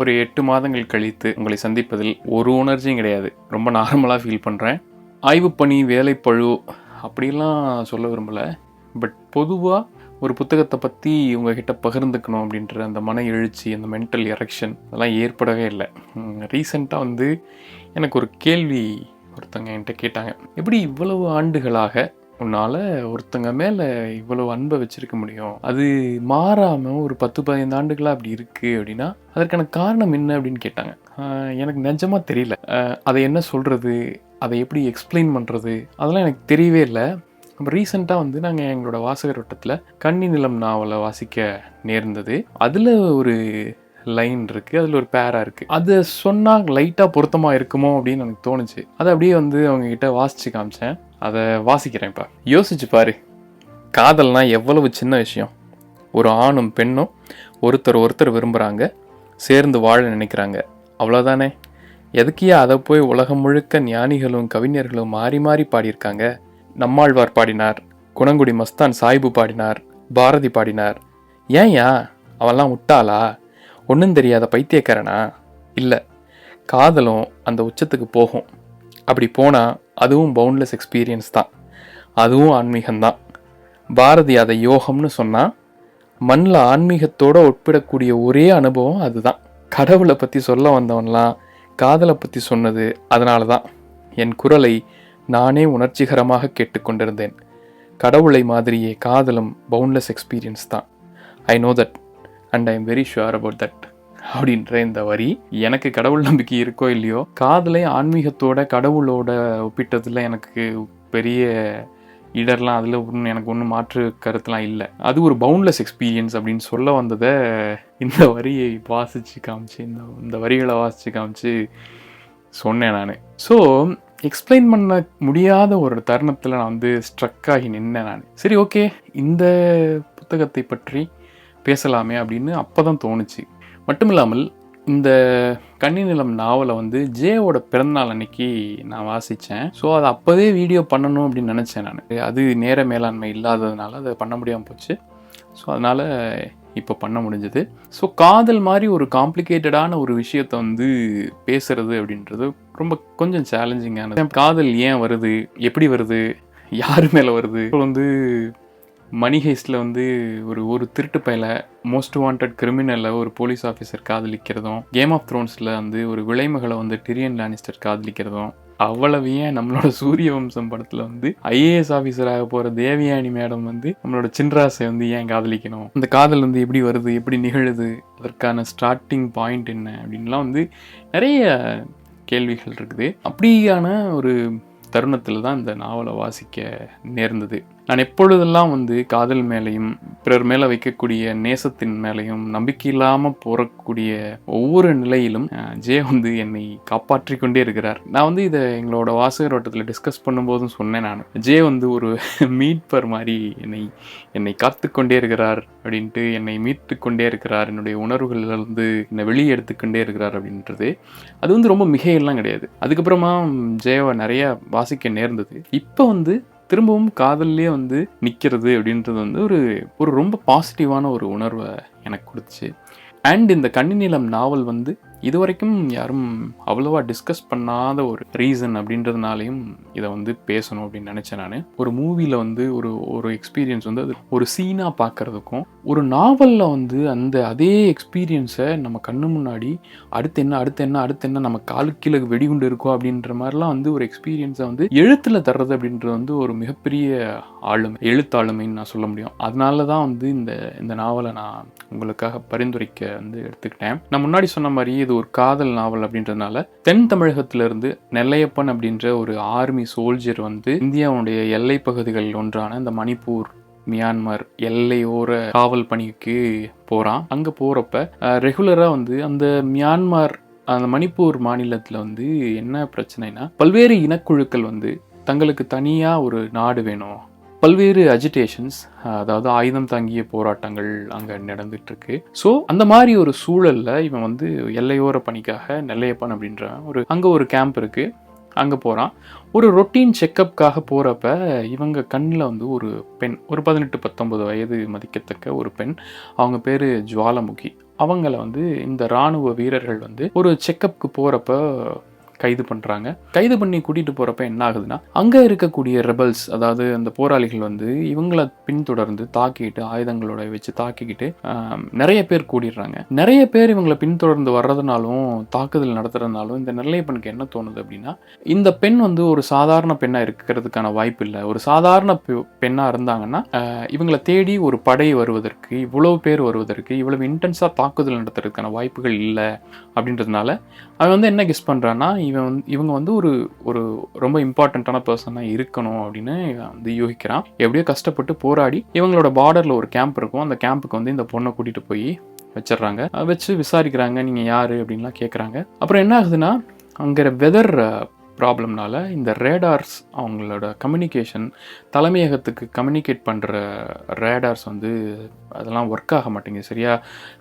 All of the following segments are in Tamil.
ஒரு எட்டு மாதங்கள் கழித்து உங்களை சந்திப்பதில் ஒரு உணர்ச்சியும் கிடையாது. ரொம்ப நார்மலாக ஃபீல் பண்ணுறேன் ஆய்வு பணி வேலைப்பழு அப்படிலாம் சொல்ல விரும்பலை. பட் பொதுவாக ஒரு புத்தகத்தை பற்றி உங்ககிட்ட பகிர்ந்துக்கணும் அப்படின்ற அந்த மன எழுச்சி அந்த மென்டல் எரெக்ஷன் அதெல்லாம் ஏற்படவே இல்லை. ரீசெண்டாக வந்து எனக்கு ஒரு கேள்வி ஒருத்தங்க என்கிட்ட கேட்டாங்க. எப்படி இவ்வளவு ஆண்டுகளாக உன்னால் ஒருத்தங்க மேலே இவ்வளோ அன்பை வச்சிருக்க முடியும். அது மாறாமல் ஒரு பத்து பதினைந்து ஆண்டுகளாக அப்படி இருக்குது அப்படின்னா அதற்கான காரணம் என்ன அப்படின்னு கேட்டாங்க. எனக்கு நிஜமாக தெரியல. அதை என்ன சொல்கிறது அதை எப்படி எக்ஸ்பிளைன் பண்ணுறது அதெல்லாம் எனக்கு தெரியவே இல்லை. அப்புறம் ரீசெண்டாக வந்து நாங்கள் எங்களோட வாசகர் வட்டத்தில் கன்னி நிலம் நாவலை வாசிக்க நேர்ந்தது. அதில் ஒரு லைன் இருக்குது அதில் ஒரு பேரா இருக்குது அதை சொன்னால் லைட்டாக பொருத்தமாக இருக்குமோ அப்படின்னு எனக்கு தோணுச்சு. அதை அப்படியே வந்து அவங்கக்கிட்ட வாசித்து காமிச்சேன். அதை வாசிக்கிறேன் இப்போ. யோசிச்சு பாரு. காதல்னா எவ்வளவு சின்ன விஷயம். ஒரு ஆணும் பெண்ணும் ஒருத்தர் ஒருத்தர் விரும்புகிறாங்க சேர்ந்து வாழ நினைக்கிறாங்க. அவ்வளோதானே எதுக்கியா அதை போய் உலகம் முழுக்க ஞானிகளும் கவிஞர்களும் மாறி மாறி பாடியிருக்காங்க. நம்மாழ்வார் பாடினார். குணங்குடி மஸ்தான் சாய்பு பாடினார். பாரதி பாடினார். ஏன்யா? அவெல்லாம் விட்டாளா ஒன்றும் தெரியாத பைத்தியக்காரனா? இல்லை. காதலும் அந்த உச்சத்துக்கு போகும். அப்படி போனால் அதுவும் பவுண்ட்லெஸ் எக்ஸ்பீரியன்ஸ் தான். அதுவும் ஆன்மீகம்தான். பாரதி அதை யோகம்னு சொன்னால் மண்ணில் ஆன்மீகத்தோடு ஒப்பிடக்கூடிய ஒரே அனுபவம் அதுதான். கடவுளை பற்றி சொல்ல வந்தவன்லாம் காதலை பற்றி சொன்னது அதனால தான் என் குரலை நானே உணர்ச்சிகரமாக கேட்டுக்கொண்டிருந்தேன். கடவுளை மாதிரியே காதலும் பவுண்ட்லெஸ் எக்ஸ்பீரியன்ஸ் தான். I know that and I am very sure about that அப்படின்ற இந்த வரி. எனக்கு கடவுள் நம்பிக்கை இருக்கோ இல்லையோ காதலை ஆன்மீகத்தோட கடவுளோட ஒப்பிட்டதில் எனக்கு பெரிய இடர்லாம் அதில் ஒன்றும் எனக்கு ஒன்றும் மாற்று கருத்துலாம் இல்லை. அது ஒரு பவுண்ட்லெஸ் எக்ஸ்பீரியன்ஸ் அப்படின்னு சொல்ல வந்ததை இந்த வரியை வாசித்து காமிச்சு இந்த இந்த வரிகளை வாசித்து காமிச்சு சொன்னேன் நான். ஸோ எக்ஸ்பிளைன் பண்ண முடியாத ஒரு தருணத்தில் நான் வந்து ஸ்ட்ரக் ஆகி நின்னேன் நான். சரி ஓகே இந்த புத்தகத்தை பற்றி பேசலாமே அப்படின்னு அப்போ தான் தோணுச்சு. மட்டும் இல்லாமல் இந்த கன்னி நிலம் நாவலை வந்து ஜேவோட பிறந்தநாள் அன்னைக்கு நான் வாசித்தேன். ஸோ அதை அப்போவே வீடியோ பண்ணணும் அப்படின்னு நினச்சேன் நான். அது நேர மேலாண்மை இல்லாததுனால அதை பண்ண முடியாமல் போச்சு. ஸோ அதனால் இப்போ பண்ண முடிஞ்சது. ஸோ காதல் மாதிரி ஒரு காம்ப்ளிகேட்டடான ஒரு விஷயத்தை வந்து பேசுறது அப்படின்றது ரொம்ப கொஞ்சம் சேலஞ்சிங்கானது காதல் ஏன் வருது? எப்படி வருது? யார் மேலே வருது? இப்போ வந்து மணி ஹேஸ்டில் வந்து ஒரு ஒரு திருட்டு பயில மோஸ்ட் வாண்டட் கிரிமினலில் ஒரு போலீஸ் ஆஃபீஸர் காதலிக்கிறதும் கேம் ஆஃப் த்ரோன்ஸில் வந்து ஒரு விலைமகளை வந்து டிரியன் லானிஸ்டர் காதலிக்கிறதும் அவ்வளவு ஏன் நம்மளோட சூரிய வம்சம் படத்தில் வந்து ஐஏஎஸ் ஆஃபீஸராக போகிற தேவயானி மேடம் வந்து நம்மளோட சின்ராசை வந்து ஏன் காதலிக்கணும்? அந்த காதல் வந்து எப்படி வருது எப்படி நிகழுது அதற்கான ஸ்டார்டிங் பாயிண்ட் என்ன அப்படின்லாம் வந்து நிறைய கேள்விகள் இருக்குது. அப்படியான ஒரு தருணத்தில் தான் இந்த நாவலை வாசிக்க நேர்ந்தது. நான் எப்பொழுதெல்லாம் வந்து காதல் மேலேயும் பிறர் மேலே வைக்கக்கூடிய நேசத்தின் மேலேயும் நம்பிக்கை இல்லாமல் போகக்கூடிய ஒவ்வொரு நிலையிலும் ஜே வந்து என்னை காப்பாற்றி கொண்டே இருக்கிறார். நான் வந்து இதை எங்களோட வாசகர் வட்டத்தில் டிஸ்கஸ் பண்ணும்போதும் சொன்னேன் நான். ஜே வந்து ஒரு மீட்பர் மாதிரி என்னை என்னை காத்து கொண்டே இருக்கிறார் அப்படின்ட்டு என்னை மீட்டு கொண்டே இருக்கிறார். என்னுடைய உணர்வுகளிலிருந்து என்னை வெளியே எடுத்துக்கொண்டே இருக்கிறார் அப்படின்றது. அது வந்து ரொம்ப மிகையெல்லாம் கிடையாது. அதுக்கப்புறமா ஜெயவை நிறைய வாசிக்க நேர்ந்தது. இப்போ வந்து திரும்பவும் காதல்லே வந்து நிற்கிறது அப்படின்றது வந்து ஒரு ஒரு ரொம்ப பாசிட்டிவான ஒரு உணர்வை எனக்கு கொடுத்துச்சு. அண்ட் இந்த கன்னிநிலம் நாவல் வந்து இது வரைக்கும் யாரும் அவ்வளோவா டிஸ்கஸ் பண்ணாத ஒரு ரீசன் அப்படின்றதுனாலையும் இதை வந்து பேசணும் அப்படின்னு நினச்சேன் நான். ஒரு மூவியில் வந்து ஒரு ஒரு எக்ஸ்பீரியன்ஸ் வந்து அது ஒரு சீனாக பார்க்குறதுக்கும் ஒரு நாவலில் வந்து அந்த அதே எக்ஸ்பீரியன்ஸை நம்ம கண்ணு முன்னாடி அடுத்து என்ன அடுத்து என்ன அடுத்து என்ன நம்ம காலு கீழே வெடிகுண்டு இருக்கோ அப்படின்ற மாதிரிலாம் வந்து ஒரு எக்ஸ்பீரியன்ஸை வந்து எழுத்தில் தர்றது அப்படின்றது வந்து ஒரு மிகப்பெரிய ஆளுமை எழுத்தாளுமைன்னு நான் சொல்ல முடியும். அதனால தான் வந்து இந்த இந்த நாவலை நான் உங்களுக்காக பரிந்துரைக்க வந்து எடுத்துக்கிட்டேன். நான் முன்னாடி சொன்ன மாதிரி இது ஒரு காதல் நாவல் அப்படின்றதுனால தென் தமிழகத்திலிருந்து நெல்லையப்பன் அப்படின்ற ஒரு ஆர்மி சோல்ஜர் வந்து இந்தியாவுடைய எல்லை பகுதிகள் ஒன்றான இந்த மணிப்பூர் மியான்மர் எல்லையோர காவல் பணிக்கு போகிறான் அங்கே போகிறப்ப ரெகுலராக வந்து அந்த மியான்மர் அந்த மணிப்பூர் மாநிலத்தில் வந்து என்ன பிரச்சனைனா பல்வேறு இனக்குழுக்கள் வந்து தங்களுக்கு தனியாக ஒரு நாடு வேணும். பல்வேறு அஜிடேஷன்ஸ் அதாவது ஆயுதம் தாங்கிய போராட்டங்கள் அங்கே நடந்துட்டுருக்கு. ஸோ அந்த மாதிரி ஒரு சூழலில் இவன் வந்து எல்லையோர பணிக்காக நெல்லையப்பன் அப்படின்ற ஒரு அங்கே ஒரு கேம்ப் இருக்குது அங்கே போகிறான் ஒரு ரொட்டீன் செக்கப்காக போகிறப்ப இவங்க கண்ணில் வந்து ஒரு பெண் ஒரு பதினெட்டு பத்தொம்பது வயது மதிக்கத்தக்க ஒரு பெண் அவங்க பேர் ஜுவாலமுகி. அவங்கள வந்து இந்த இராணுவ வீரர்கள் வந்து ஒரு செக்கப்புக்கு போகிறப்ப கைது பண்ணுறாங்க கைது பண்ணி கூட்டிகிட்டு போகிறப்ப என்ன ஆகுதுன்னா அங்கே இருக்கக்கூடிய ரெபல்ஸ் அதாவது அந்த போராளிகள் வந்து இவங்களை பின்தொடர்ந்து தாக்கிட்டு ஆயுதங்களோட வச்சு தாக்கிக்கிட்டு நிறைய பேர் கூடிடுறாங்க. நிறைய பேர் இவங்களை பின்தொடர்ந்து வர்றதுனாலும் தாக்குதல் நடத்துறதுனாலும் இந்த நெல்லையப்பனுக்கு என்ன தோணுது அப்படின்னா இந்த பெண் வந்து ஒரு சாதாரண பெண்ணாக இருக்கிறதுக்கான வாய்ப்பு இல்லை. ஒரு சாதாரண பெண்ணாக இருந்தாங்கன்னா இவங்களை தேடி ஒரு படை வருவதற்கு இவ்வளவு பேர் வருவதற்கு இவ்வளவு இன்டென்ஸாக தாக்குதல் நடத்துறதுக்கான வாய்ப்புகள் இல்லை அப்படின்றதுனால அவன் வந்து என்ன கெஸ் பண்ணுறான்னா இவன் வந்து இவங்க வந்து ஒரு ஒரு ரொம்ப இம்பார்ட்டண்ட்டான பர்சனாக இருக்கணும் அப்படின்னு வந்து யூகிக்கிறான். எப்படியோ கஷ்டப்பட்டு போராடி இவங்களோட பார்டரில் ஒரு கேம்ப் இருக்கும். அந்த கேம்புக்கு வந்து இந்த பொண்ணை கூட்டிகிட்டு போய் வச்சிடுறாங்க. வச்சு விசாரிக்கிறாங்க நீங்கள் யார்? அப்படின்லாம் கேட்குறாங்க அப்புறம் என்ன ஆகுதுன்னா அங்கே வெதர் ப்ராப்ளம்னால இந்த ரேடார்ஸ் அவங்களோட கம்யூனிகேஷன் தலைமையகத்துக்கு கம்யூனிகேட் பண்ணுற ரேடார்ஸ் வந்து அதெல்லாம் ஒர்க் ஆக மாட்டேங்குது. சரியாக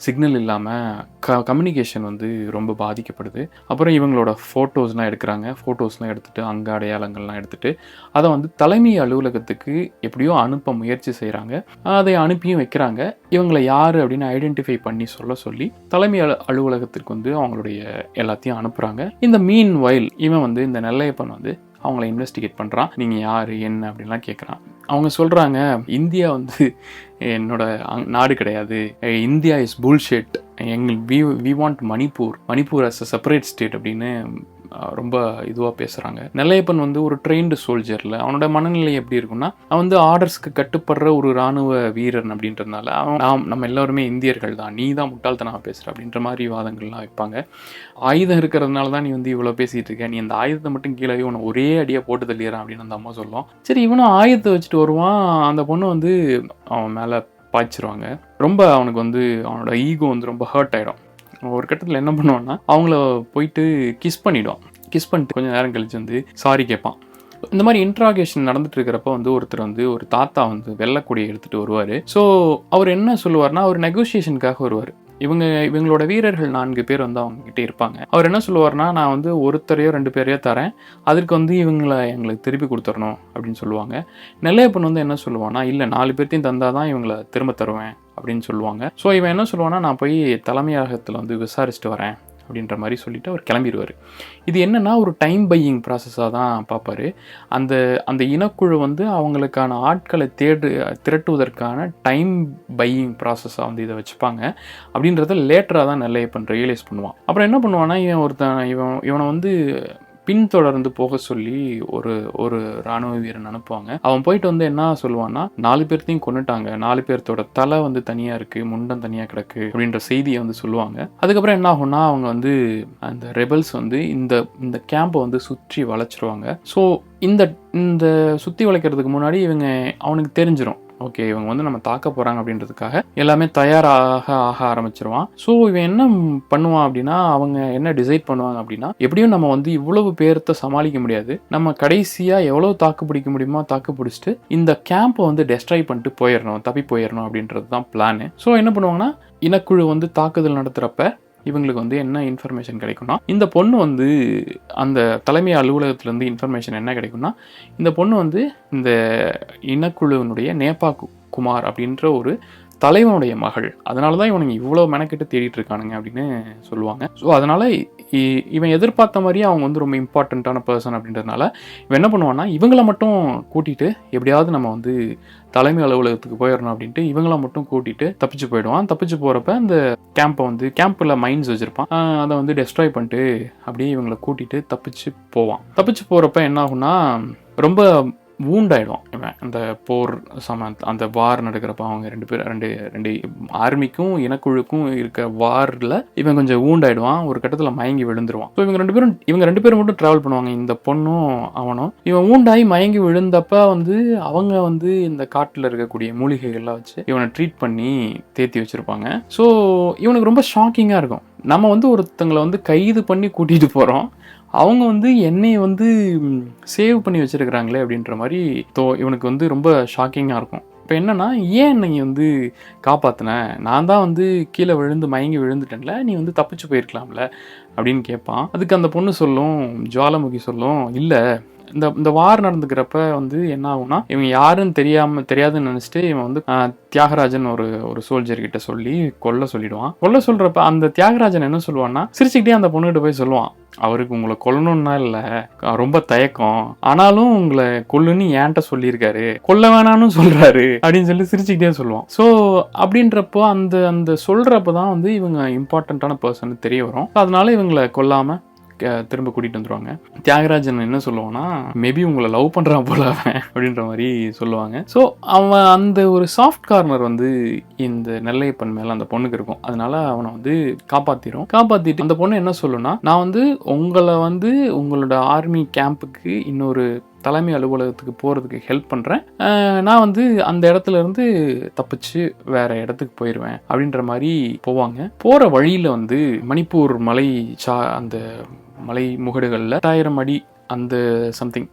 சிக்னல் இல்லாமல் க கம்யூனிகேஷன் வந்து ரொம்ப பாதிக்கப்படுது. அப்புறம் இவங்களோட ஃபோட்டோஸ்லாம் எடுக்கிறாங்க. ஃபோட்டோஸ்லாம் எடுத்துகிட்டு அங்கே அடையாளங்கள்லாம் எடுத்துகிட்டு அதை வந்து தலைமை அலுவலகத்துக்கு எப்படியோ அனுப்ப முயற்சி செய்கிறாங்க அதை அனுப்பியும் வைக்கிறாங்க. இவங்களை யார் அப்படின்னு ஐடென்டிஃபை பண்ணி சொல்ல சொல்லி தலைமை அலு அலுவலகத்திற்கு வந்து அவங்களுடைய எல்லாத்தையும் அனுப்புகிறாங்க இந்த மீன் வயல் இவன் வந்து இந்த நெல்லையப்பன் வந்து அவங்கள இன்வெஸ்டிகேட் பண்ணுறான் நீங்கள் யார்? என்ன? அப்படின்லாம் கேட்குறான் அவங்க சொல்கிறாங்க இந்தியா வந்து என்னோட அங்- நாடு கிடையாது. இந்தியா இஸ் புல்ஷெட் எங்கள் we we want Manipur Manipur as a separate state அப்படின்னு ரொம்ப இதுவாக பேசுகிறாங்க நெல்லையப்பன் வந்து ஒரு ட்ரெயின்டு சோல்ஜரில் அவனோட மனநிலை எப்படி இருக்கும்னா அவன் வந்து ஆர்டர்ஸ்க்கு கட்டுப்படுற ஒரு இராணுவ வீரன் அப்படின்றதுனால அவன் நாம் நம்ம எல்லாருமே இந்தியர்கள் தான். நீ தான் முட்டாள்தனமாக பேசுகிற அப்படின்ற மாதிரி வாதங்கள்லாம் வைப்பாங்க. ஆயுதம் இருக்கிறதுனால தான் நீ வந்து இவ்வளோ பேசிகிட்டு இருக்க. நீ அந்த ஆயுதத்தை மட்டும் கீழே உன்னை ஒரே அடியாக போட்டு தள்ளிடுறான் அப்படின்னு அந்த அம்மா சொல்லும். சரி இவனும் ஆயுதத்தை வச்சுட்டு வருவான். அந்த பொண்ணு வந்து அவன் மேலே பாய்ச்சிருவாங்க. ரொம்ப அவனுக்கு வந்து அவனோட ஈகோ வந்து ரொம்ப ஹர்ட் ஆகிடும் ஒரு கட்டத்தில் என்ன பண்ணுவான்னா அவங்கள போயிட்டு கிஸ் பண்ணிவிடுவான் கிஸ் பண்ணிட்டு கொஞ்சம் நேரம் கழிச்சு வந்து சாரி கேட்பான். இந்த மாதிரி இன்ட்ராகேஷன் நடந்துட்டு இருக்கிறப்ப வந்து ஒருத்தர் வந்து ஒரு தாத்தா வந்து வெள்ளக்கூடிய எடுத்துட்டு வருவார். ஸோ அவர் என்ன சொல்லுவார்னா அவர் நெகோசியேஷனுக்காக வருவார். இவங்க இவங்களோட வீரர்கள் நான்கு பேர் வந்து அவங்ககிட்ட இருப்பாங்க. அவர் என்ன சொல்லுவார்னா நான் வந்து ஒருத்தரையோ ரெண்டு பேரையோ தரேன். அதற்கு வந்து இவங்களை எங்களுக்கு திருப்பி கொடுத்துடணும் அப்படின்னு சொல்லுவாங்க. நெல்லையப்பன் வந்து என்ன சொல்லுவான்னா இல்லை நாலு பேர்த்தையும் தந்தால் தான் இவங்களை திரும்ப தருவேன் அப்படின்னு சொல்லுவாங்க. ஸோ இவன் என்ன சொல்லுவான்னா நான் போய் தலைமையகத்தில் வந்து விசாரிச்சுட்டு வரேன். அப்படின்ற மாதிரி சொல்லிட்டு அவர் கிளம்பிடுவார் இது என்னென்னா ஒரு டைம் பையிங் ப்ராசஸாக தான் பார்ப்பாரு. அந்த அந்த இனக்குழு வந்து அவங்களுக்கான ஆட்களை தேடு திரட்டுவதற்கான டைம் பையிங் ப்ராசஸாக வந்து இதை வச்சுப்பாங்க. அப்படின்றத லேட்டராக தான் நெல்லையப்பன் ரியலைஸ் பண்ணுவான். அப்புறம் என்ன பண்ணுவான்னா இவன் ஒருத்தன் இவன் இவனை வந்து பின்தொடர்ந்து போக சொல்லி ஒரு ஒரு ராணுவ வீரன் அனுப்புவாங்க. அவன் போயிட்டு வந்து என்ன சொல்லுவான்னா நாலு பேர்த்தையும் கொண்டுட்டாங்க நாலு பேர்த்தோட தலை வந்து தனியா இருக்கு முண்டம் தனியா கிடக்கு அப்படின்ற செய்தியை வந்து சொல்லுவாங்க. அதுக்கப்புறம் என்ன ஆகும்னா அவங்க வந்து அந்த ரெபல்ஸ் வந்து இந்த இந்த கேம்பை வந்து சுற்றி வளைச்சிருவாங்க. ஸோ இந்த இந்த சுற்றி வளைக்கிறதுக்கு முன்னாடி இவங்க அவனுக்கு தெரிஞ்சிடும் ஓகே இவங்க வந்து நம்ம தாக்க போகிறாங்க அப்படின்றதுக்காக எல்லாமே தயாராக ஆக ஆரம்பிச்சிருவான். ஸோ இவன் என்ன பண்ணுவான் அப்படின்னா அவங்க என்ன டிசைட் பண்ணுவாங்க அப்படின்னா எப்படியும் நம்ம வந்து இவ்வளவு பேர்த்த சமாளிக்க முடியாது. நம்ம கடைசியாக எவ்வளோ தாக்கு பிடிக்க முடியுமோ தாக்கு பிடிச்சிட்டு இந்த கேம்பை வந்து டெஸ்ட்ராய் பண்ணிட்டு போயிடணும் தப்பி போயிடணும் அப்படின்றது தான் பிளானு ஸோ என்ன பண்ணுவாங்கன்னா இனக்குழு வந்து தாக்குதல் நடத்துகிறப்ப இவங்களுக்கு வந்து என்ன இன்ஃபர்மேஷன் கிடைக்கும்னா இந்த பொண்ணு வந்து அந்த தலைமை அலுவலகத்துலேருந்து இன்ஃபர்மேஷன் என்ன கிடைக்கும்னா இந்த பொண்ணு வந்து இந்த இனக்குழுவினுடைய நேபா குமார் அப்படின்ற ஒரு தலைவனுடைய மகள். அதனால தான் இவனுங்க இவ்வளோ மெனக்கிட்டு தேடிட்டு இருக்கானுங்க அப்படின்னு சொல்லுவாங்க. ஸோ அதனால் இ- இவன் எதிர்பார்த்த மாதிரியே அவங்க வந்து ரொம்ப இம்பார்ட்டண்ட்டான பர்சன் அப்படின்றதுனால இவன் என்ன பண்ணுவான்னா இவங்கள மட்டும் கூட்டிகிட்டு எப்படியாவது நம்ம வந்து தலைமை அலுவலகத்துக்கு போயிடணும் அப்படின்ட்டு இவங்கள மட்டும் கூட்டிட்டு தப்பிச்சு போயிடுவான். தப்பிச்சு போகிறப்ப அந்த கேம்பை வந்து கேம்பில் மைன்ஸ் வச்சுருப்பான். அதை வந்து டெஸ்ட்ராய் பண்ணிட்டு அப்படியே இவங்களை கூட்டிகிட்டு தப்பிச்சு போவான். தப்பிச்சு போகிறப்ப என்ன ஆகும்னா ரொம்ப வூண்டாயிடும் இவன் அந்த போர் சம அந்த வார் நடக்கிறப்ப அவங்க ரெண்டு பேர் ரெண்டு ரெண்டு ஆர்மிக்கும் இனக்குழுக்கும் இருக்க வாரில் இவன் கொஞ்சம் வூண்டாயிடுவான் ஒரு கட்டத்தில் மயங்கி விழுந்துருவான். ஸோ இவங்க ரெண்டு பேரும் இவங்க ரெண்டு பேரும் மட்டும் ட்ராவல் பண்ணுவாங்க இந்த பொண்ணும் அவனும். இவன் ஊண்டாகி மயங்கி விழுந்தப்ப வந்து அவங்க வந்து இந்த காட்டில் இருக்கக்கூடிய மூலிகைகள்லாம் வச்சு இவனை ட்ரீட் பண்ணி தேத்தி வச்சுருப்பாங்க. ஸோ இவனுக்கு ரொம்ப ஷாக்கிங்காக இருக்கும். நம்ம வந்து ஒருத்தங்களை வந்து கைது பண்ணி கூட்டிகிட்டு போகிறோம் அவங்க வந்து என்னையை வந்து சேவ் பண்ணி வச்சிருக்கிறாங்களே அப்படின்ற மாதிரி தோ இவனுக்கு வந்து ரொம்ப ஷாக்கிங்காக இருக்கும். இப்போ என்னென்னா ஏன் என்னை வந்து காப்பாற்றின நான் தான் வந்து கீழே விழுந்து மயங்கி விழுந்துட்டேன்ல நீ வந்து தப்பிச்சு போயிருக்கலாம்ல அப்படின்னு கேட்பான் அதுக்கு அந்த பொண்ணு சொல்லும் ஜுவாலமுகி சொல்லும் இல்லை இந்த இந்த வார் நடந்துக்கிறப்ப வந்து என்ன ஆகும்னா இவன் யாருன்னு தெரியாம தெரியாதுன்னு நினைச்சிட்டு இவன் வந்து தியாகராஜன் ஒரு ஒரு சோல்ஜர் கிட்ட சொல்லி கொல்ல சொல்லிடுவான். கொல்ல சொல்றப்ப அந்த தியாகராஜன் என்ன சொல்லுவான்னா சிரிச்சுக்கிட்டே அந்த பொண்ணுகிட்ட போய் சொல்லுவான் அவருக்கு உங்களை கொல்லணும்னா இல்லை ரொம்ப தயக்கம். ஆனாலும் உங்களை கொல்லுன்னு என்கிட்ட சொல்லியிருக்காரு. கொல்ல வேணாம்னு சொல்றாரு. அப்படின்னு சொல்லி சிரிச்சுக்கிட்டே சொல்லுவான். ஸோ அப்படின்றப்போ அந்த அந்த சொல்றப்ப தான் வந்து இவங்க இம்பார்ட்டண்ட்டான பர்சன் தெரிய வரும். அதனால இவங்களை கொல்லாம திரும்ப கூட்டிட்டு வந்துருவாங்க. தியாகராஜன் என்ன சொல்லுவான்னா மேபி உங்களை லவ் பண்ணுறான் போல அவன் அப்படின்ற மாதிரி சொல்லுவாங்க. ஸோ அவன் அந்த ஒரு சாஃப்ட் கார்னர் வந்து இந்த நெல்லையப்பன் மேலே அந்த பொண்ணுக்கு இருக்கும். அதனால அவனை வந்து காப்பாற்றிடும் காப்பாற்றிட்டு அந்த பொண்ணு என்ன சொல்லுன்னா நான் வந்து உங்களை வந்து உங்களோட ஆர்மி கேம்புக்கு இன்னொரு தலைமை அலுவலகத்துக்கு போகிறதுக்கு ஹெல்ப் பண்ணுறேன் நான் வந்து அந்த இடத்துல இருந்து தப்பிச்சு வேற இடத்துக்கு போயிடுவேன் அப்படின்ற மாதிரி போவாங்க. போகிற வழியில் வந்து மணிப்பூர் மலை சா அந்த மலை முகடுகளில் எட்டாயிரம் அடி அந்த சம்திங்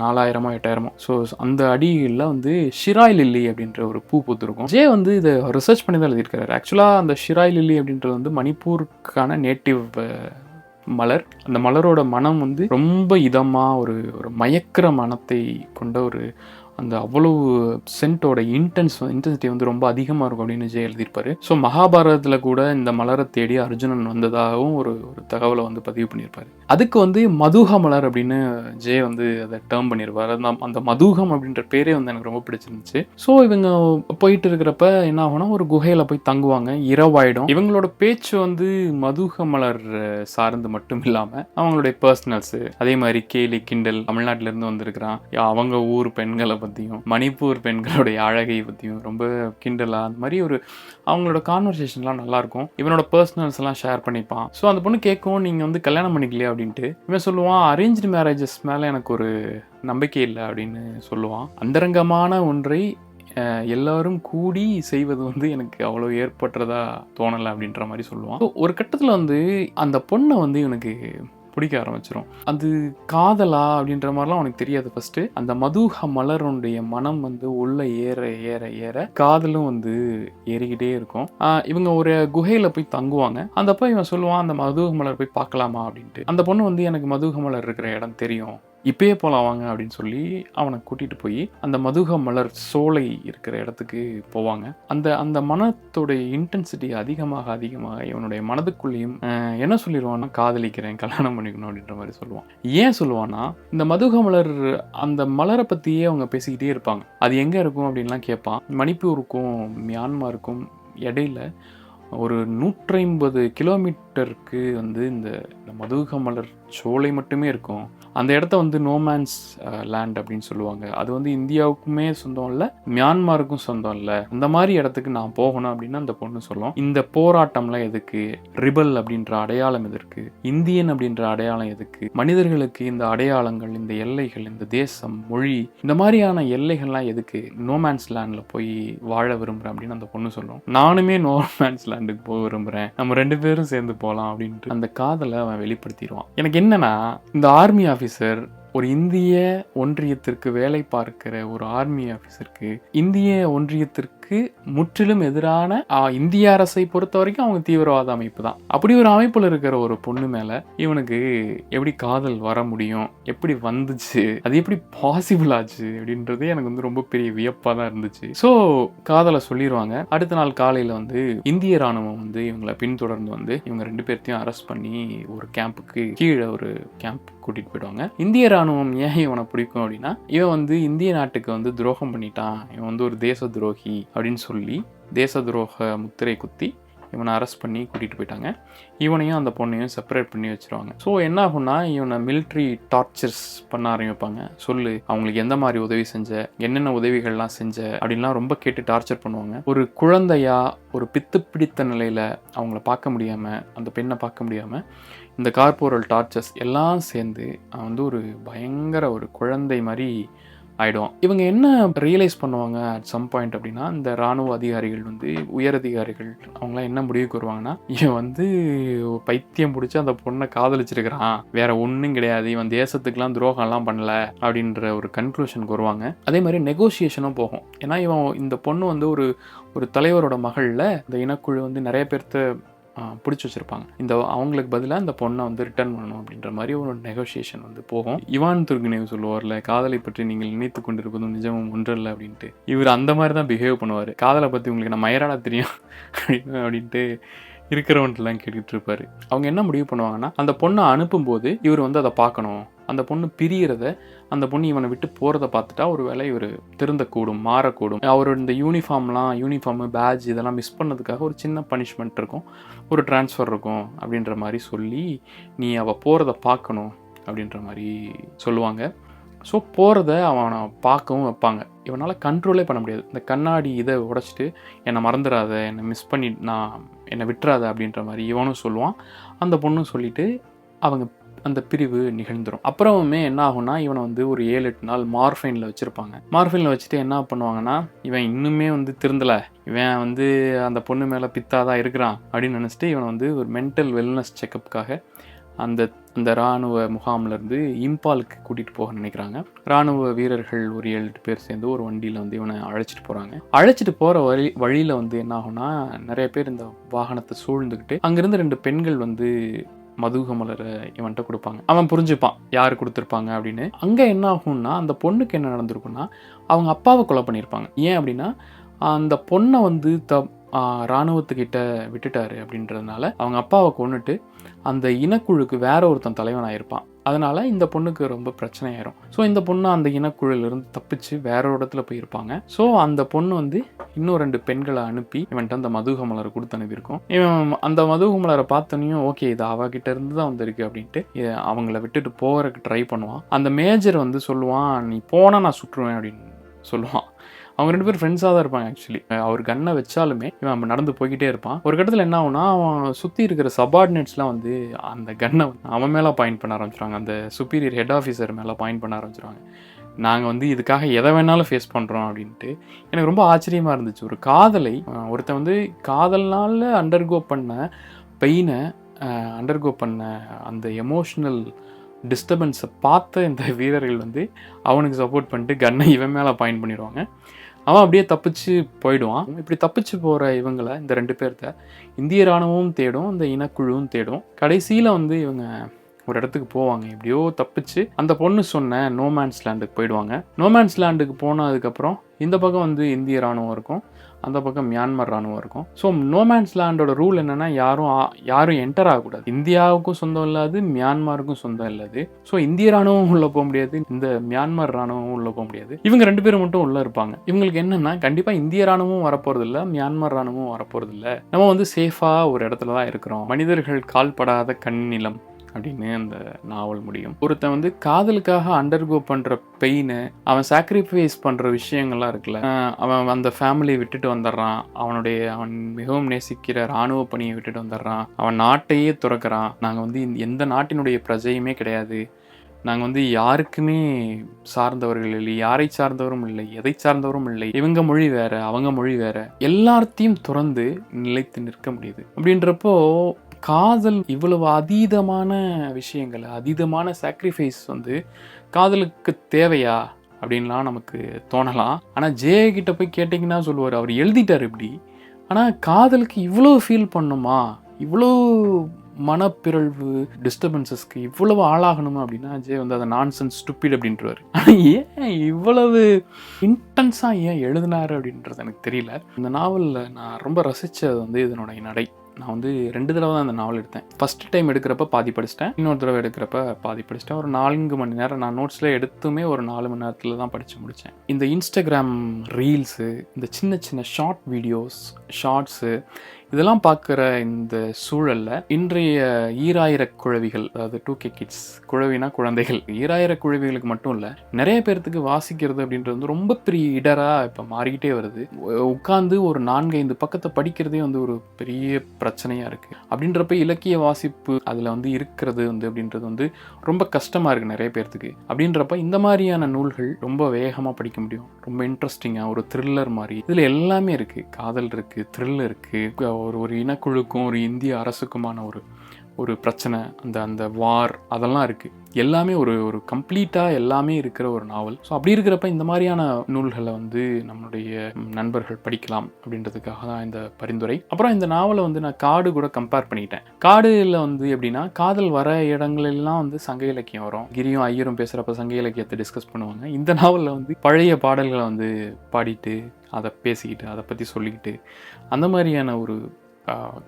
நாலாயிரமோ எட்டாயிரமோ. ஸோ அந்த அடியில் வந்து ஷிராய் லில்லி அப்படின்ற ஒரு பூ பூத்துருக்கும். ஜே வந்து இதை ரிசர்ச் பண்ணி தான் எழுதியிருக்காரு. ஆக்சுவலாக அந்த ஷிராய் லில்லி அப்படின்றது வந்து மணிப்பூருக்கான நேட்டிவ் மலர். அந்த மலரோட மனம் வந்து ரொம்ப இதமாக ஒரு ஒரு மயக்கிற மனத்தை கொண்ட ஒரு அந்த அவ்வளவு சென்ட்டோட இன்டென்ஸ் இன்டென்சிட்டி வந்து ரொம்ப அதிகமாக இருக்கும் அப்படின்னு ஜெய் எழுதியிருப்பாரு. ஸோ மகாபாரதத்தில் கூட இந்த மலரை தேடி அர்ஜுனன் வந்ததாகவும் ஒரு ஒரு தகவலை வந்து பதிவு பண்ணியிருப்பாரு. அதுக்கு வந்து மதுக மலர் அப்படின்னு ஜெய் வந்து அதை டேர்ம் பண்ணியிருப்பார். அந்த அந்த மதுகம் அப்படின்ற பேரே வந்து எனக்கு ரொம்ப பிடிச்சிருந்துச்சு. ஸோ இவங்க போயிட்டு இருக்கிறப்ப என்ன ஆகும்னா ஒரு குகையில் போய் தங்குவாங்க. இரவாயிடும். இவங்களோட பேச்சு வந்து மதுக மலர் சார்ந்து மட்டும் இல்லாமல் அவங்களுடைய பர்சனல்ஸு அதே மாதிரி கேலி கிண்டல் தமிழ்நாட்டிலேருந்து வந்திருக்கிறான். யா, அவங்க ஊர் பெண்களை பற்றியும் மணிப்பூர் பெண்களுடைய அழகை பற்றியும் ரொம்ப கிண்டலாக அந்த மாதிரி ஒரு அவங்களோட கான்வர்சேஷன்லாம் நல்லாயிருக்கும். இவனோட பர்சனல்ஸ் எல்லாம் ஷேர் பண்ணிப்பான். ஸோ அந்த பொண்ணு கேட்கும் நீங்கள் வந்து கல்யாணம் பண்ணிக்கலையா? அப்படின்ட்டு. இவன் சொல்லுவான் அரேஞ்ச்டு மேரேஜஸ் மேலே எனக்கு ஒரு நம்பிக்கை இல்லை அப்படின்னு சொல்லுவான். அந்தரங்கமான ஒன்றை எல்லாரும் கூடி செய்வது வந்து எனக்கு அவ்வளோ ஏற்பட்டுறதா தோணலை அப்படின்ற மாதிரி சொல்லுவான். ஒரு கட்டத்தில் வந்து அந்த பொண்ணை வந்து இவனுக்கு பிடிக்க ஆரம்பிச்சிடும் அது காதலா அப்படின்ற மாதிரிலாம் அவனுக்கு தெரியாது ஃபர்ஸ்ட் அந்த மதுக மலருடைய மனம் வந்து உள்ள ஏற ஏற ஏற காதலும் வந்து ஏறிக்கிட்டே இருக்கும். இவங்க ஒரு குகையில போய் தங்குவாங்க. அந்த அப்போ இவன் சொல்லுவான் அந்த மதுக மலர் போய் பார்க்கலாமா? அப்படின்ட்டு. அந்த பொண்ணு வந்து எனக்கு மதுக மலர் இருக்கிற இடம் தெரியும். இப்பயே போலாம் வாங்க அப்படின்னு சொல்லி அவனை கூட்டிகிட்டு போய் அந்த மதுக மலர் சோலை இருக்கிற இடத்துக்கு போவாங்க. அந்த அந்த மனத்தோடைய இன்டென்சிட்டி அதிகமாக அதிகமாக இவனுடைய மனதுக்குள்ளேயும் என்ன சொல்லிடுவான்னா காதலிக்கிறேன் கல்யாணம் பண்ணிக்கணும் அப்படின்ற மாதிரி சொல்லுவான். ஏன் சொல்லுவான்னா இந்த மதுக மலர் அந்த மலரை பற்றியே அவங்க பேசிக்கிட்டே இருப்பாங்க. அது எங்கே இருக்கும் அப்படின்லாம் கேட்பான். மணிப்பூருக்கும் மியான்மாருக்கும் இடையில ஒரு நூற்றைம்பது கிலோமீட்டருக்கு வந்து இந்த இந்த மதுக மலர் சோலை மட்டுமே இருக்கும். அந்த இடத்த வந்து நோமேன்ஸ் லேண்ட் uh, அப்படின்னு சொல்லுவாங்க. அது வந்து இந்தியாவுக்குமே சொந்தம் இல்லை மியான்மாருக்கும் சொந்தம் இல்லை. அந்த மாதிரி இடத்துக்கு நான் போகணும் அப்படின்னு அந்த பொண்ணு சொல்லும். இந்த போராட்டம்லாம் எதுக்கு? ரிபல் அப்படின்ற அடையாளம் எதற்கு? இந்தியன் அப்படின்ற அடையாளம் எதுக்கு? மனிதர்களுக்கு இந்த அடையாளங்கள் இந்த எல்லைகள் இந்த தேசம் மொழி இந்த மாதிரியான எல்லைகள்லாம் எதுக்கு? நோமேன்ஸ் லேண்டில் போய் வாழ விரும்புகிறேன் அப்படின்னு அந்த பொண்ணு சொல்லும். நானுமே நோமேன்ஸ் லேண்டுக்கு போக விரும்புகிறேன் நம்ம ரெண்டு பேரும் சேர்ந்து போகலாம் அப்படின்ட்டு அந்த காதலை அவன் வெளிப்படுத்திடுவான். எனக்கு என்னன்னா இந்த ஆர்மி ஆஃபீஸர் ஒரு இந்திய ஒன்றியத்திற்கு வேலை பார்க்கிற ஒரு ஆர்மி ஆஃபீஸருக்கு இந்திய ஒன்றியத்திற்கு முற்றிலும் எதிரான இந்திய அரசை பொறுத்த வரைக்கும் அவங்க தீவிரவாத அமைப்பு தான். அப்படி ஒரு அமைப்புல இருக்கிற ஒரு பொண்ணு மேல இவனுக்கு எப்படி காதல் வர முடியும்? எப்படி வந்துச்சு? அது எப்படி பாசிபிள் ஆச்சு? அப்படின்றது எனக்கு வந்து ரொம்ப பெரிய வியப்பா தான் இருந்துச்சு. ஸோ காதலை சொல்லிடுவாங்க அடுத்த நாள் காலையில வந்து இந்திய ராணுவம் வந்து இவங்களை பின்தொடர்ந்து வந்து இவங்க ரெண்டு பேர்த்தையும் அரெஸ்ட் பண்ணி ஒரு கேம்புக்கு கீழே ஒரு கேம்ப் கூட்டிட்டு போயிடுவாங்க. இந்திய ராணுவம் ஏன் இவனை பிடிக்கும் அப்படின்னா இவன் வந்து இந்திய நாட்டுக்கு வந்து துரோகம் பண்ணிட்டான். இவன் வந்து ஒரு தேச துரோகி அப்படின்னு சொல்லி தேச துரோக முத்திரை குத்தி இவனை அரெஸ்ட் பண்ணி கூட்டிகிட்டு போயிட்டாங்க. இவனையும் அந்த பொண்ணையும் செப்பரேட் பண்ணி வச்சுருவாங்க. ஸோ என்ன ஆகும்னா இவனை மிலிட்ரி டார்ச்சர்ஸ் பண்ண ஆரம்பிப்பாங்க. சொல்லு அவங்களுக்கு எந்த மாதிரி உதவி செஞ்ச என்னென்ன உதவிகள்லாம் செஞ்ச அப்படின்லாம் ரொம்ப கேட்டு டார்ச்சர் பண்ணுவாங்க. ஒரு குழந்தையா ஒரு பித்து பிடித்த நிலையில் அவங்கள பார்க்க முடியாமல் அந்த பெண்ணை பார்க்க முடியாமல் இந்த கார்போரல் டார்ச்சர்ஸ் எல்லாம் சேர்ந்து அவன் வந்து ஒரு பயங்கர ஒரு குழந்தை மாதிரி ஆகிடும் இவங்க என்ன ரியலைஸ் பண்ணுவாங்க அட் சம் பாயிண்ட் அப்படின்னா இந்த ராணுவ அதிகாரிகள் வந்து உயர் அதிகாரிகள் அவங்களாம் என்ன முடிவுக்கு வருவாங்கன்னா இவன் வந்து பைத்தியம் பிடிச்சி அந்த பொண்ணை காதலிச்சிருக்கிறான். வேற ஒன்றும் கிடையாது. இவன் தேசத்துக்குலாம் துரோகம்லாம் பண்ணல அப்படின்ற ஒரு கன்க்ளூஷனுக்கு வருவாங்க அதே மாதிரி நெகோசியேஷனும் போகும். ஏன்னா இவன் இந்த பொண்ணு வந்து ஒரு ஒரு தலைவரோட மகளில் இந்த இனக்குழு வந்து நிறைய பேர்த்த பிடிச்சி வச்சுருப்பாங்க. இந்த அவங்களுக்கு பதிலாக இந்த பொண்ணை வந்து ரிட்டர்ன் பண்ணணும் அப்படின்ற மாதிரி ஒரு நெகோசியேஷன் வந்து போகும். இவான் துர்கினேவ் சொல்லுவார்ல காதலை பற்றி நீங்கள் நினைத்து கொண்டிருப்பதும் நிஜமும் ஒன்றல்ல அப்படின்ட்டு. இவர் அந்த மாதிரி தான் பிஹேவ் பண்ணுவார். காதலை பற்றி உங்களுக்கு நான் மயராடா தெரியும் அப்படின்ட்டு இருக்கிறவன்ட்டுலாம் கேட்டுக்கிட்டு இருப்பார். அவங்க என்ன முடிவு பண்ணுவாங்கன்னா அந்த பொண்ணை அனுப்பும்போது இவர் வந்து அதை பார்க்கணும். அந்த பொண்ணு பிரியறத அந்த பொண்ணு இவனை விட்டு போகிறத பார்த்துட்டா ஒரு வேலை இவர் திருந்தக்கூடும் மாறக்கூடும். அவரோட இந்த யூனிஃபார்ம்லாம் யூனிஃபார்மு பேட்ச் இதெல்லாம் மிஸ் பண்ணதுக்காக ஒரு சின்ன பனிஷ்மெண்ட் இருக்கும். ஒரு ட்ரான்ஸ்ஃபர் இருக்கும் அப்படின்ற மாதிரி சொல்லி நீ அவள் போகிறத பார்க்கணும் அப்படின்ற மாதிரி சொல்லுவாங்க. ஸோ போகிறத அவனை பார்க்கவும் வைப்பாங்க. இவனால் கண்ட்ரோலே பண்ண முடியாது. இந்த கண்ணாடி இதை உடைச்சிட்டு என்னை மறந்துடாத என்னை மிஸ் பண்ணி நான் என்னை விட்டுறாத அப்படின்ற மாதிரி இவனும் சொல்லுவான். அந்த பொண்ணும் சொல்லிவிட்டு அவங்க அந்த பிரிவு நிகழ்ந்துடும் அப்புறமே என்ன ஆகும்னா இவனை வந்து ஒரு ஏழு எட்டு நாள் மார்ஃபைனில் வச்சுருப்பாங்க. மார்ஃபைனில் வச்சுட்டு என்ன பண்ணுவாங்கன்னா இவன் இன்னுமே வந்து திருந்தலை. இவன் வந்து அந்த பொண்ணு மேலே பித்தாதான் இருக்கிறான் அப்படின்னு நினச்சிட்டு இவனை வந்து ஒரு மென்டல் வெல்னஸ் செக்கப்புக்காக அந்த அந்த இராணுவ முகாம்லேருந்து இம்பாலுக்கு கூட்டிகிட்டு போக நினைக்கிறாங்க. இராணுவ வீரர்கள் ஒரு ஏழு எட்டு பேர் சேர்ந்து ஒரு வண்டியில் வந்து இவனை அழைச்சிட்டு போகிறாங்க அழைச்சிட்டு போகிற வழி வழியில் வந்து என்ன ஆகும்னா நிறைய பேர் இந்த வாகனத்தை சூழ்ந்துக்கிட்டு அங்கேருந்து ரெண்டு பெண்கள் வந்து மதுகமலரை இவன்கிட்ட கொடுப்பாங்க. அவன் புரிஞ்சுப்பான் யார் கொடுத்துருப்பாங்க அப்படின்னு. அங்கே என்ன ஆகும்னா அந்த பொண்ணுக்கு என்ன நடந்திருக்குன்னா அவங்க அப்பாவை கொலை பண்ணியிருப்பாங்க. ஏன் அப்படின்னா அந்த பொண்ணை வந்து த இராணுவத்துக்கிட்ட விட்டுட்டாரு அப்படின்றதுனால அவங்க அப்பாவை கொண்டுட்டு அந்த இனக்குழுக்கு வேற ஒருத்தன் தலைவனாயிருப்பான். அதனால் இந்த பொண்ணுக்கு ரொம்ப பிரச்சனை ஆயிரும் ஸோ இந்த பொண்ணு அந்த இனக்குழுலேருந்து தப்பிச்சு வேற ஒரு இடத்துல போயிருப்பாங்க. ஸோ அந்த பொண்ணு வந்து இன்னும் ரெண்டு பெண்களை அனுப்பி இவன்ட்டு அந்த மதுக மலரை கொடுத்து அனுப்பியிருக்கோம். இவன் அந்த மதுக மலரை பார்த்தோன்னையும் ஓகே இது அவகிட்ட இருந்து தான் வந்திருக்கு அப்படின்ட்டு அவங்கள விட்டுட்டு போகிறதுக்கு ட்ரை பண்ணுவான். அந்த மேஜர் வந்து சொல்லுவான் நீ போனால் நான் சுற்றுவேன் அப்படின்னு சொல்லுவான். அவங்க ரெண்டு பேரும் ஃப்ரெண்ட்ஸாக தான் இருப்பாங்க ஆக்சுவலி அவர் கன்னை வச்சாலுமே இவன் நடந்து போய்கிட்டே இருப்பான். ஒரு கட்டத்தில் என்ன ஆகும்னா அவன் சுற்றி இருக்கிற சபார்டினேட்ஸ்லாம் வந்து அந்த கன்னை அவன் மேலே பாயிண்ட் பண்ண ஆரம்பிச்சிருவாங்க. அந்த சுப்பீரியர் ஹெட் ஆஃபீஸர் மேலே பாயிண்ட் பண்ண ஆரம்பிச்சிருவாங்க. நாங்கள் வந்து இதுக்காக எதை வேணாலும் ஃபேஸ் பண்ணுறோம் அப்படின்ட்டு எனக்கு ரொம்ப ஆச்சரியமாக இருந்துச்சு. ஒரு காதலை ஒருத்தன் வந்து காதல்னால அண்டர்கோ பண்ண பெயினை அண்டர்கோ பண்ண அந்த எமோஷ்னல் டிஸ்டர்பன்ஸை பார்த்த இந்த வீரர்கள் வந்து அவனுக்கு சப்போர்ட் பண்ணிட்டு கன்னை இவன் மேலே பாயிண்ட் பண்ணிடுவாங்க. அவன் அப்படியே தப்பிச்சு போயிடுவான். இப்படி தப்பிச்சு போகிற இவங்களை இந்த ரெண்டு பேர்த்த இந்திய இராணுவமும் தேடும் இந்த இனக்குழுவும் தேடும். கடைசியில் வந்து இவங்க ஒரு இடத்துக்கு போவாங்க. எப்படியோ தப்பிச்சு அந்த பொண்ணு சொன்ன நோமேன்ஸ் லேண்டுக்கு போயிடுவாங்க. நோமேன்ஸ் லேண்டுக்கு போனதுக்கப்புறம் இந்த பக்கம் வந்து இந்திய இராணுவம் இருக்கும். அந்த பக்கம் மியான்மர் ராணுவம் இருக்கும். ஸோ நோமேன்ஸ் லேண்டோட ரூல் என்னன்னா யாரும் யாரும் என்டர் ஆகக்கூடாது. இந்தியாவுக்கும் சொந்தம் இல்லாது மியான்மருக்கும் சொந்தம் இல்லாது. ஸோ இந்திய ராணுவம் உள்ள போக முடியாது இந்த மியான்மர் ராணுவம் உள்ள போக முடியாது. இவங்க ரெண்டு பேரும் மட்டும் உள்ள இருப்பாங்க. இவங்களுக்கு என்னன்னா கண்டிப்பா இந்திய ராணுவம் வரப்போறது இல்ல மியான்மர் ராணுவம் வரப்போறது இல்ல நம்ம வந்து சேஃபா ஒரு இடத்துல தான் இருக்கிறோம். மனிதர்கள் கால்படாத கண்ணிலம். அப்படின்னு அந்த நாவல் முடியும். ஒருத்தன் வந்து காதலுக்காக அண்டர்கோ பண்ற பெயின் அவன் சாக்ரிஃபைஸ் பண்ற விஷயங்கள்லாம் இருக்குல்ல அவன் அந்த ஃபேமிலியை விட்டுட்டு வந்துடுறான். அவனுடைய அவன் மிகவும் நேசிக்கிற ராணுவ பணியை விட்டுட்டு வந்துடுறான். அவன் நாட்டையே துறக்கிறான். நாங்கள் வந்து இந்த- எந்த நாட்டினுடைய பிரஜையுமே கிடையாது. நாங்கள் வந்து யாருக்குமே சார்ந்தவர்கள் இல்லை. யாரை சார்ந்தவரும் இல்லை. எதை சார்ந்தவரும் இல்லை. இவங்க மொழி வேற அவங்க மொழி வேற. எல்லாத்தையும் துறந்து நிலைத்து நிற்க முடியுது. அப்படின்றப்போ காதல் இவ்வளவு அதீதமான விஷயங்கள் அதீதமான சாக்ரிஃபைஸ் வந்து காதலுக்கு தேவையா அப்படின்லாம் நமக்கு தோணலாம். ஆனால் ஜே கிட்ட போய் கேட்டிங்கன்னா சொல்லுவார் அவர் எழுதிட்டார் இப்படி. ஆனால் காதலுக்கு இவ்வளோ ஃபீல் பண்ணுமா? இவ்வளோ மனப்பிறழ்வு டிஸ்டர்பன்சஸ்க்கு இவ்வளவு ஆளாகணுமா அப்படின்னா ஜே வந்து அதை நான்சென்ஸ் ஸ்டுப்பிட் அப்படின்றவர். ஆனால் ஏன் இவ்வளவு இன்டென்ஸாக ஏன் எழுதினாரு அப்படின்றது எனக்கு தெரியல. இந்த நாவலில் நான் ரொம்ப ரசித்தது வந்து இதனுடைய நடை. நான் வந்து ரெண்டு தடவை தான் அந்த நாவல் எடுத்தேன். ஃபர்ஸ்ட் டைம் எடுக்கிறப்ப பாதி படிச்சிட்டேன். இன்னொரு தடவை எடுக்கிறப்ப பாதி படிச்சிட்டேன். ஒரு நான்கு மணி நேரம் நான் நோட்ஸில் எடுத்துமே ஒரு நாலு மணி நேரத்தில் தான் படித்து முடித்தேன் இந்த இன்ஸ்டாகிராம் ரீல்ஸு இந்த சின்ன சின்ன ஷார்ட் வீடியோஸ் ஷார்ட்ஸு இதெல்லாம் பார்க்குற இந்த சூழலில் இன்றைய ஈராயிர குழவிகள் அதாவது டூ கே கிட்ஸ் குழவினா குழந்தைகள். ஈராயிர குழவிகளுக்கு மட்டும் இல்லை நிறைய பேர்த்துக்கு வாசிக்கிறது அப்படின்றது வந்து ரொம்ப பெரிய இடராக இப்போ மாறிக்கிட்டே வருது. உட்காந்து ஒரு நான்கு ஐந்து பக்கத்தை படிக்கிறதே வந்து ஒரு பெரிய பிரச்சனையாக இருக்குது அப்படின்றப்ப இலக்கிய வாசிப்பு அதில் வந்து இருக்கிறது வந்து அப்படின்றது வந்து ரொம்ப கஷ்டமாக இருக்குது நிறைய பேர்த்துக்கு. அப்படின்றப்ப இந்த மாதிரியான நூல்கள் ரொம்ப வேகமாக படிக்க முடியும். ரொம்ப இன்ட்ரெஸ்டிங்காக ஒரு த்ரில்லர் மாதிரி. இதில் எல்லாமே இருக்குது காதல் இருக்குது த்ரில் இருக்குது ஒரு ஒரு இனக்குழுக்கும் ஒரு இந்திய அரசுக்குமான ஒரு ஒரு பிரச்சனை அந்த அந்த வார் அதெல்லாம் இருக்குது எல்லாமே ஒரு ஒரு கம்ப்ளீட்டாக எல்லாமே இருக்கிற ஒரு நாவல் ஸோ அப்படி இருக்கிறப்ப இந்த மாதிரியான நூல்களை வந்து நம்மளுடைய நண்பர்கள் படிக்கலாம் அப்படின்றதுக்காக தான் இந்த பரிந்துரை. அப்புறம் இந்த நாவலை வந்து நான் காடு கூட கம்பேர் பண்ணிக்கிட்டேன் காடுல வந்து எப்படின்னா காதல் வர இடங்கள்லாம் வந்து சங்க இலக்கியம் வரும். கிரியும் ஐயரும் பேசுகிறப்ப சங்க இலக்கியத்தை டிஸ்கஸ் பண்ணுவாங்க. இந்த நாவலில் வந்து பழைய பாடல்களை வந்து பாடிட்டு அதை பேசிக்கிட்டு அதை பற்றி சொல்லிக்கிட்டு அந்த மாதிரியான ஒரு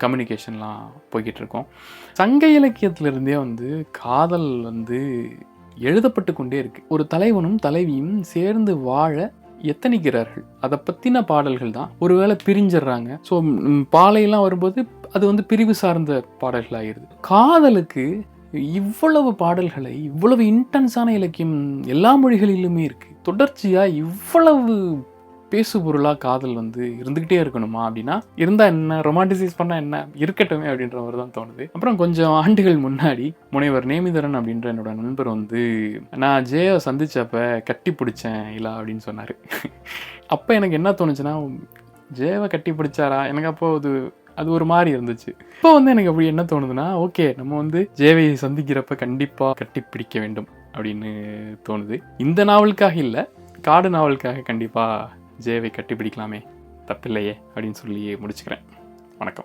கம்யூனிகேஷன்லாம் போய்கிட்டு இருக்கோம் சங்க இலக்கியத்திலிருந்தே வந்து காதல் வந்து எழுதப்பட்டு கொண்டே இருக்குது ஒரு தலைவனும் தலைவியும் சேர்ந்து வாழ எத்தனிக்கிறார்கள்? அதை பற்றின பாடல்கள் தான். ஒருவேளை பிரிஞ்சிடுறாங்க ஸோ பாலையெல்லாம் வரும்போது அது வந்து பிரிவு சார்ந்த பாடல்கள் ஆகிடுது காதலுக்கு இவ்வளவு பாடல்களை இவ்வளவு இன்டென்ஸான இலக்கியம் எல்லா மொழிகளிலுமே இருக்குது தொடர்ச்சியாக இவ்வளவு பேசு பொருளாக காதல் வந்து இருந்துக்கிட்டே இருக்கணுமா அப்படின்னா இருந்தால் என்ன ரொமான்டிசைஸ் பண்ணால் என்ன இருக்கட்டுமே அப்படின்ற மாதிரி தான் தோணுது. அப்புறம் கொஞ்சம் ஆண்டுகள் முன்னாடி முனைவர் நேமிதரன் அப்படின்ற என்னோட நண்பர் வந்து நான் ஜெயை சந்திச்சப்ப கட்டி பிடிச்சேன் இல்லை அப்படின்னு சொன்னார். அப்போ எனக்கு என்ன தோணுச்சுன்னா ஜெயவை கட்டி பிடிச்சாரா? எனக்கு அப்போ அது அது ஒரு மாதிரி இருந்துச்சு. இப்போ வந்து எனக்கு அப்படி என்ன தோணுதுன்னா ஓகே நம்ம வந்து ஜேவையை சந்திக்கிறப்ப கண்டிப்பாக கட்டி பிடிக்க வேண்டும் அப்படின்னு தோணுது. இந்த நாவலுக்காக இல்லை காடு நாவலுக்காக கண்டிப்பாக ஜேவை கட்டிப்பிடிக்கலாமே தப்பில்லையே அப்படின்னு சொல்லி முடிச்சுக்கிறேன். வணக்கம்.